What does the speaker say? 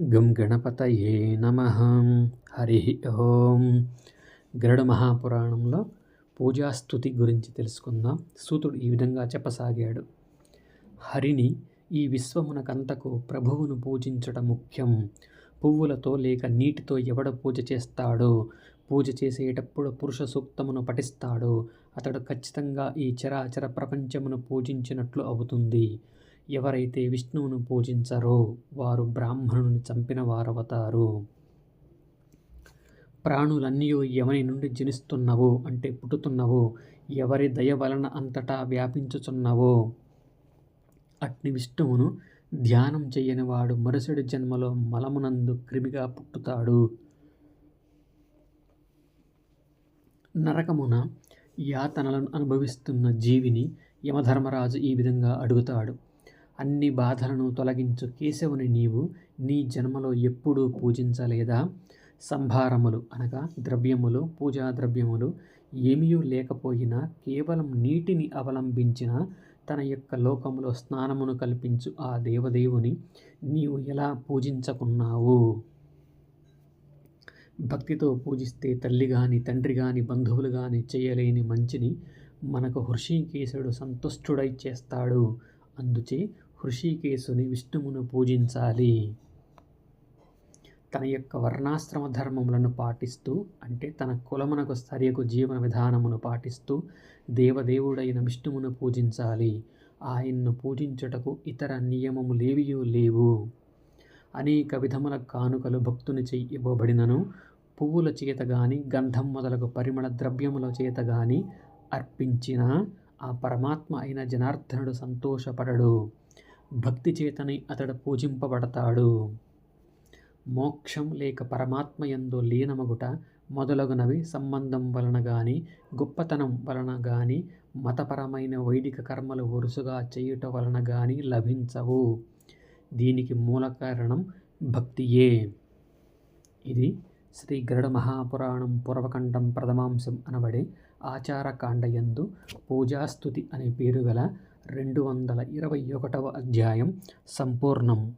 గం గణపతయే నమ. హరి ఓం. గరుడ మహాపురాణంలో పూజాస్తుతి గురించి తెలుసుకుందాం. సూతుడు ఈ విధంగా చెప్పసాగాడు. హరిని ఈ విశ్వమునకంతకు ప్రభువును పూజించడం ముఖ్యం. పువ్వులతో లేక నీటితో ఎవడ పూజ చేస్తాడో? పూజ చేసేటప్పుడు పురుష సూక్తమును పఠిస్తాడో. అతడు ఖచ్చితంగా ఈ చరాచర ప్రపంచమును పూజించినట్లు అవుతుంది. ఎవరైతే విష్ణువును పూజించరో వారు బ్రాహ్మణుని చంపిన వారవతారు. ప్రాణులన్నీ ఎవరి నుండి జనిస్తున్నవో అంటే పుట్టుతున్నవో ఎవరి దయ వలన అంతటా వ్యాపించుచున్నవో అట్ని విష్ణువును ధ్యానం చేయని వాడు మరుసటి జన్మలో మలమునందు క్రిమిగా పుట్టుతాడు. నరకమున యాతనలను అనుభవిస్తున్న జీవిని యమధర్మరాజు ఈ విధంగా అడుగుతాడు. అన్ని బాధలను తొలగించు కేశవుని నీవు నీ జన్మలో ఎప్పుడూ పూజించలేదా? సంభారములు అనగా ద్రవ్యములు పూజా ద్రవ్యములు ఏమీ లేకపోయినా కేవలం నీటిని అవలంబించిన తన యొక్క లోకములో స్నానమును కల్పించు ఆ దేవదేవుని నీవు ఎలా పూజించకున్నావు? భక్తితో పూజిస్తే తల్లి కానీ తండ్రి కానీ బంధువులు కానీ చేయలేని మంచిని మనకు హృషికేశుడు సంతుష్టుడై చేస్తాడు. అందుచే హృషికేశుని విష్ణువును పూజించాలి. తన యొక్క వర్ణాశ్రమ ధర్మములను పాటిస్తూ అంటే తన కులమునకు సరియకు జీవన విధానమును పాటిస్తూ దేవదేవుడైన విష్ణువును పూజించాలి. ఆయన్ను పూజించుటకు ఇతర నియమము నియమములేవియూ లేవు. అనేక విధముల కానుకలు భక్తుని చెయ్యి ఇవ్వబడినను పువ్వుల చేత గాని గంధం మొదలగు పరిమళ ద్రవ్యముల చేత గాని అర్పించిన ఆ పరమాత్మ అయిన జనార్దనుడు సంతోషపడడు. భక్తి చేతని అతడు పూజింపబడతాడు. మోక్షం లేక పరమాత్మ ఎందు లీనమగుట మొదలగునవి సంబంధం వలన గాని గొప్పతనం వలన గాని మతపరమైన వైదిక కర్మలు వరుసగా చేయుట వలన గాని లభించవు. దీనికి మూల కారణం భక్తియే. ఇది శ్రీ గరుడ మహాపురాణం పూర్వకంఠం ప్రథమాంశం అనబడే ఆచారకాండయందు పూజాస్తుతి అనే పేరు గల రెండు వందల ఇరవై ఒకటవ అధ్యాయం సంపూర్ణం.